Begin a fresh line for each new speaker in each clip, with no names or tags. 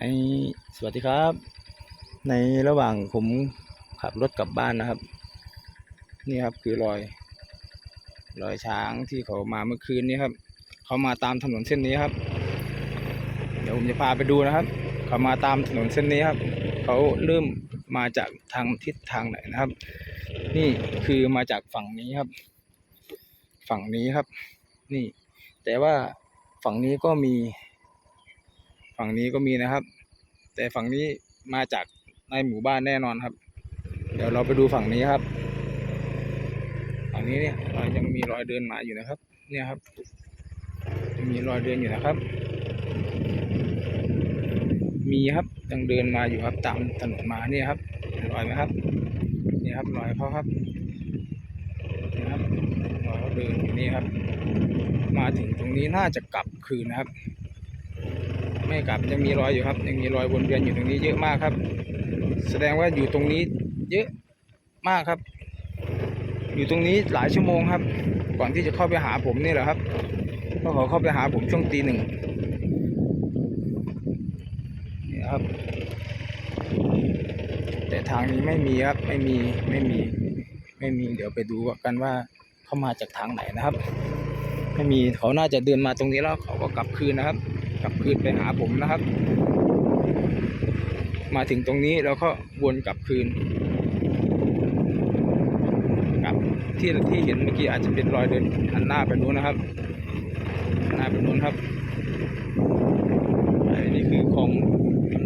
ในสวัสดีครับ ในระหว่างผมขับรถกลับบ้านนะครับ นี่ครับคือรอย รอยช้างที่เขามาเมื่อคืนนี้ครับ เขามาตามถนนเส้นนี้ครับ เดี๋ยวผมจะพาไปดูนะครับ เขามาตามถนนเส้นนี้ครับ เขาเริ่มมาจากทางทิศทางไหนนะครับ นี่คือมาจากฝั่งนี้ครับ ฝั่งนี้ครับ นี่ แต่ว่าฝั่งนี้ก็มี ฝั่งนี้ก็มีนะครับ แต่ฝั่งนี้มาจากในหมู่บ้านแน่นอนครับ เดี๋ยวเราไปดูฝั่งนี้ครับ ฝั่งนี้เนี่ยเรายังมีรอยเดินหมาอยู่นะครับ เนี่ยครับมีรอยเดินอยู่นะครับ มีครับยังเดินมาอยู่ครับตามถนนมาเนี่ยครับเห็นรอยไหมครับนี่ครับรอยเขาครับนี่ครับรอยเขาเดินอยู่นี่ครับ มาถึงตรงนี้น่าจะกลับคืนนะครับ ไม่กลับยังมีรอยอยู่ครับ ยังมีรอยวนเวียนอยู่ตรงนี้เยอะมากครับ แสดงว่าอยู่ตรงนี้เยอะมากครับ อยู่ตรงนี้หลายชั่วโมงครับ ก่อนที่จะเข้าไปหาผมนี่แหละครับเพราะเขาเข้าไปหาผมช่วงตีหนึ่งนี่ครับ แต่ทางนี้ไม่มีครับไม่มีไม่มีไม่มีเดี๋ยวไปดูกันว่าเขามาจากทางไหนนะครับ ไม่มีเขาน่าจะเดินมาตรงนี้แล้วเขาก็กลับคืนนะครับ กลับคืนไปหาผมนะครับ มาถึงตรงนี้แล้วก็วนกลับคืนกลับที่ที่เห็นเมื่อกี้อาจจะเป็นรอยเดินหันหน้าไปนู้นนะครับหนหน้าไปนู้นครับอันนี้คือของ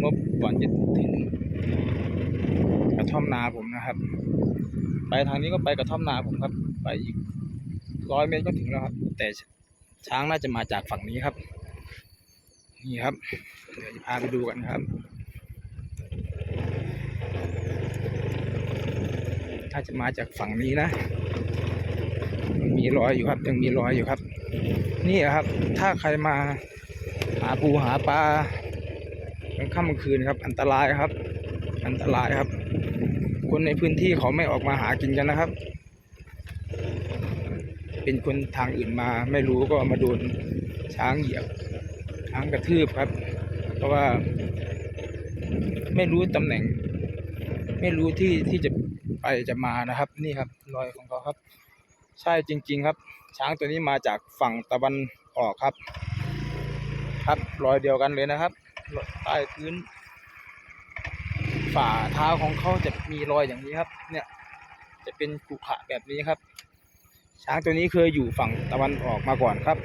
งบก่อนจะถึงกระท่อมนาผมนะครับ ไปทางนี้ก็ไปกระท่อมนาผมครับ ไปอีกร้อยเมตรก็ถึงแล้วครับ แต่ช้างน่าจะมาจากฝั่งนี้ครับ นี่ครับ เดี๋ยวจะพาไปดูกันครับ ถ้าจะมาจากฝั่งนี้นะมันมีรอยอยู่ครับ ยังมีรอยอยู่ครับ นี่ครับ ถ้าใครมาหาปูหาปลากลางค่ำกลางคืนครับ อันตรายครับ อันตรายครับ คนในพื้นที่เขาไม่ออกมาหากินกันนะครับ เป็นคนทางอื่นมาไม่รู้ก็มาโดนช้างเหยียบ ช้างกระทืบครับ เพราะว่าไม่รู้ตำแหน่ง ไม่รู้ที่ที่จะไปจะมานะครับ นี่ครับรอยของเขาครับ ใช่จริง ๆครับ ช้างตัวนี้มาจากฝั่งตะวันออกครับ ครับรอยเดียวกันเลยนะครับใต้พื้น ฝ่าเท้าของเขาจะมีรอยอย่างนี้ครับ เนี่ยจะเป็นขรุขระแบบนี้ครับ ช้างตัวนี้เคยอยู่ฝั่งตะวันออกมาก่อนครับ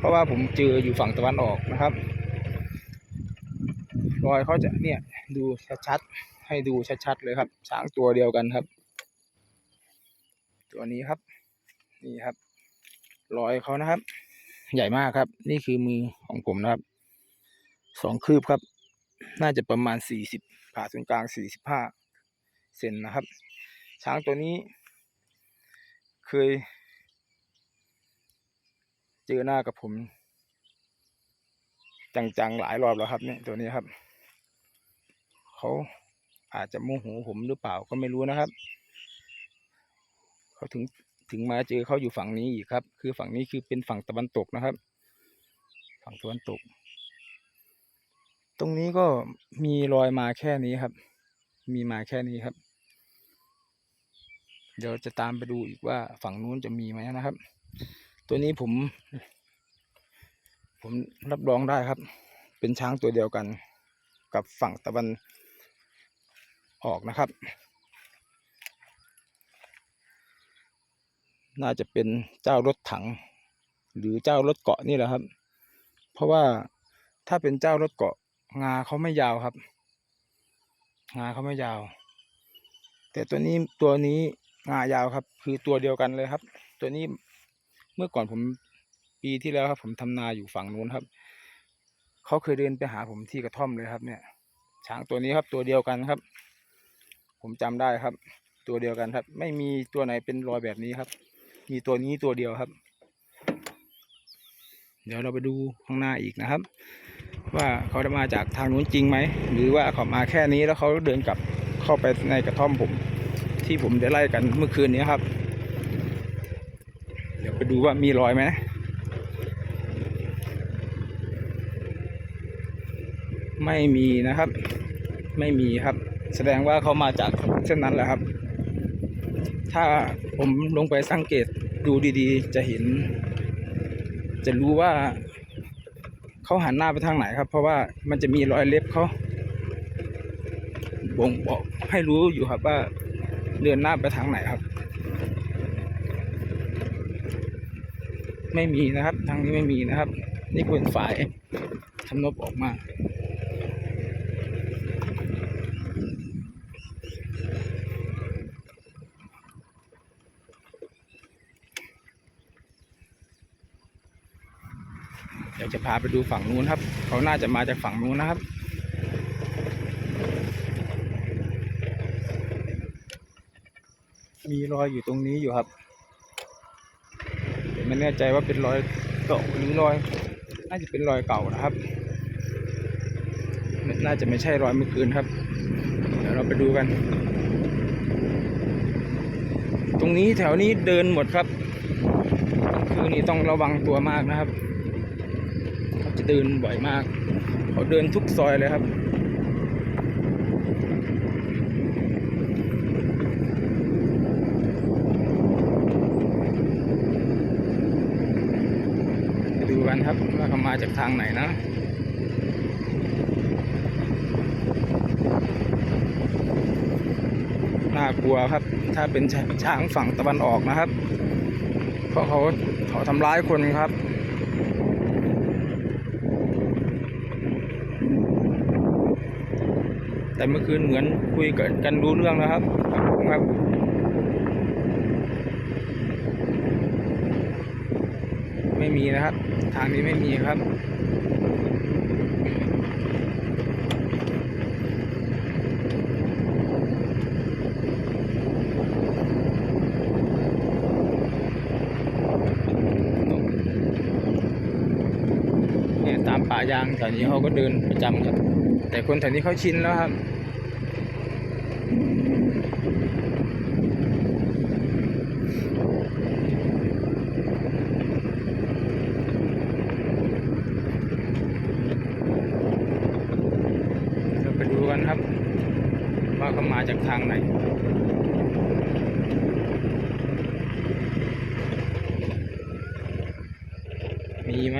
เพราะว่าผมเจออยู่ฝั่งตะวันออกนะครับ รอยเขาจะเนี่ยดูชัดๆ ให้ดูชัดๆเลยครับช้างตัวเดียวกันครับ ตัวนี้ครับ นี่ครับ รอยเขานะครับ ใหญ่มากครับ นี่คือมือของผมนะครับสองคืบครับ น่าจะประมาณสี่สิบผ่าศูนย์กลางสี่สิบห้าเซนนะครับ ช้างตัวนี้ เคย เจอหน้ากับผม จังๆหลายรอบแล้วครับเนี่ยตัวนี้ครับเขาอาจจะโมโหผมหรือเปล่าก็ไม่รู้นะครับ เขาถึงถึงมาเจอเขาอยู่ฝั่งนี้อีกครับ คือฝั่งนี้คือเป็นฝั่งตะวันตกนะครับ ฝั่งตะวันตก ตรงนี้ก็มีรอยมาแค่นี้ครับ มีมาแค่นี้ครับ เดี๋ยวจะตามไปดูอีกว่าฝั่งนู้นจะมีไหมนะครับ ตัวนี้ผม ผมรับรองได้ครับ เป็นช้างตัวเดียวกัน กับฝั่งตะวันออกนะครับ น่าจะเป็นเจ้ารถถัง หรือเจ้ารถเกาะนี่แหละครับ เพราะว่าถ้าเป็นเจ้ารถเกาะงาเขาไม่ยาวครับ งาเขาไม่ยาว แต่ตัวนี้ตัวนี้งายาวครับ คือตัวเดียวกันเลยครับ ตัวนี้ มื่อก่อนผมปีที่แล้วครับ ผมทำนาอยู่ฝั่งนู้นครับ เขาเคยเดินไปหาผมที่กระท่อมเลยครับ เนี่ย ช้างตัวนี้ครับ ตัวเดียวกันครับ ผมจำได้ครับ ตัวเดียวกันครับ ไม่มีตัวไหนเป็นรอยแบบนี้ครับ มีตัวนี้ตัวเดียวครับ เดี๋ยวเราไปดูข้างหน้าอีกนะครับ ว่าเขาจะมาจากทางนู้นจริงไหมหรือว่าเขามาแค่นี้แล้วเขาเดินกลับเข้าไปในกระท่อมผม ที่ผมได้ไล่กันเมื่อคืนนี้ครับ เดี๋ยวไปดูว่ามีรอยไหมไม่มีนะครับ ไม่มีครับ แสดงว่าเขามาจากเส้นนั้นแหละครับ ถ้าผมลงไปสังเกตดูดีๆ จะเห็น จะรู้ว่าเขาหันหน้าไปทางไหนครับ เพราะว่ามันจะมีรอยเล็บเขาบ่งบอกให้รู้อยู่ครับว่าเดินหน้าไปทางไหนครับ ไม่มีนะครับ ทางนี้ไม่มีนะครับ นี่เป็นฝ่ายทำนบออกมาเดี๋ยวจะพาไปดูฝั่งนู้นครับ เขาน่าจะมาจากฝั่งนู้นนะครับมีรอยอยู่ตรงนี้อยู่ครับ ไม่แน่ใจว่าเป็นรอยเก่าหรือรอย น่าจะเป็นรอยเก่านะครับ น่าจะไม่ใช่รอยเมื่อคืนครับ เดี๋ยวเราไปดูกัน ตรงนี้แถวนี้เดินหมดครับคืนนี้ต้องระวังตัวมากนะครับ เขาจะเดินบ่อยมาก เขาเดินทุกซอยเลยครับ ไปดูกันครับว่าเขามาจากทางไหนนะน่ากลัวครับ ถ้าเป็นช้างฝั่งตะวันออกนะครับ เพราะเขาเขาทำร้ายคนครับแต่เมื่อคืนเหมือนคุยกันกันรู้เรื่องนะครับครับ ไม่มีนะครับ ทางนี้ไม่มีครับเนี่ยตามป่ายางแถวนี้เขาก็เดินประจำครับ แต่คนแถวนี้เขาชินแล้วครับ เราไปดูกัน ครับ ว่าเขามาจากทางไหนมีไหม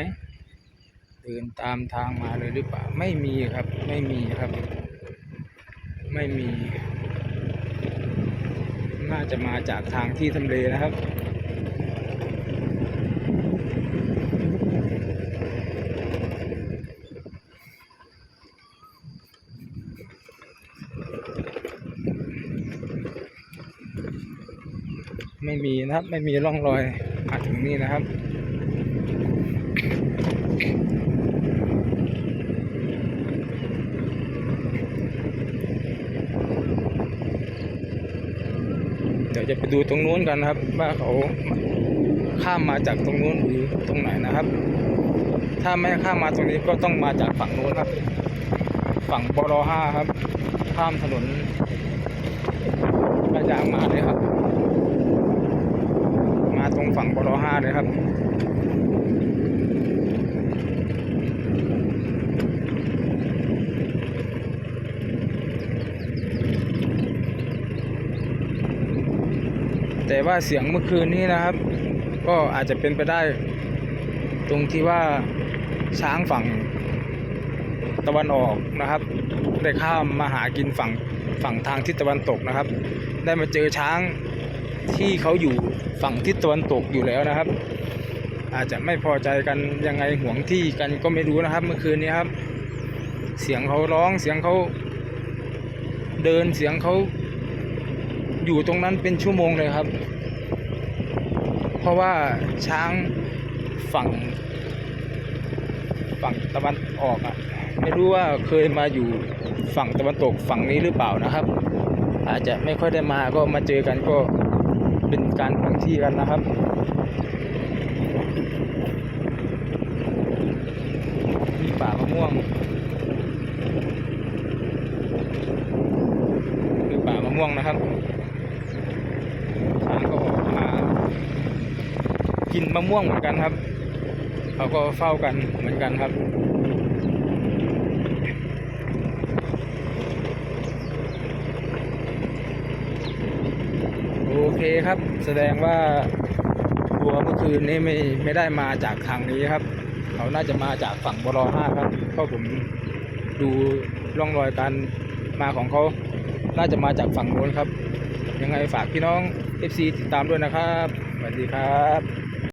เดินตามทางมาเลยหรือเปล่า ไม่มีครับ ไม่มีครับ ไม่มี น่าจะมาจากทางที่ทำเลนะครับ นะครับ ไม่มีร่องรอยมาถึงนี่นะครับเดี๋ยวจะไปดูตรงนู้นกันนะครับ ว่าเขาข้ามมาจากตรงนู้นหรือตรงไหนนะครับ ถ้าไม่ข้ามมาตรงนี้ก็ต้องมาจากฝั่งนู้นครับ ฝั่งบรห้าครับ ข้ามถนนกระยางมาเลยครับ ฝั่งบรห้าเลยครับ แต่ว่าเสียงเมื่อคืนนี้นะครับ ก็อาจจะเป็นไปได้ ตรงที่ว่าช้างฝั่งตะวันออกนะครับ ได้ข้ามมาหากินฝั่งฝั่งทางทิศตะวันตกนะครับ ได้มาเจอช้าง ที่เขาอยู่ฝั่งทิศตะวันตกอยู่แล้วนะครับ อาจจะไม่พอใจกันยังไงห่วงที่กันก็ไม่รู้นะครับ เมื่อคืนนี้ครับ เสียงเขาร้องเสียงเขาเดินเสียงเขาอยู่ตรงนั้นเป็นชั่วโมงเลยครับ เพราะว่าช้างฝั่ง ฝั่งตะวันออกอะไม่รู้ว่าเคยมาอยู่ฝั่งตะวันตกฝั่งนี้หรือเปล่านะครับ อาจจะไม่ค่อยได้มาก็มาเจอกันก็ เป็นการห่วงที่กันนะครับมีป่ามะม่วงคือป่ามะม่วงนะครับช้างก็ออกมากินมะม่วงเหมือนกันครับ เขาก็เฝ้ากันเหมือนกันครับ เคครับ แสดงว่าวัวเมื่อคืนนี้ไม่ไม่ได้มาจากทางนี้ครับ เขาน่าจะมาจากฝั่งบรห้าครับเพราะผมดูร่องรอยการมาของเขาน่าจะมาจากฝั่งโน้นครับ ยังไงฝากพี่น้อง FC ติดตามด้วยนะครับสวัสดีครับ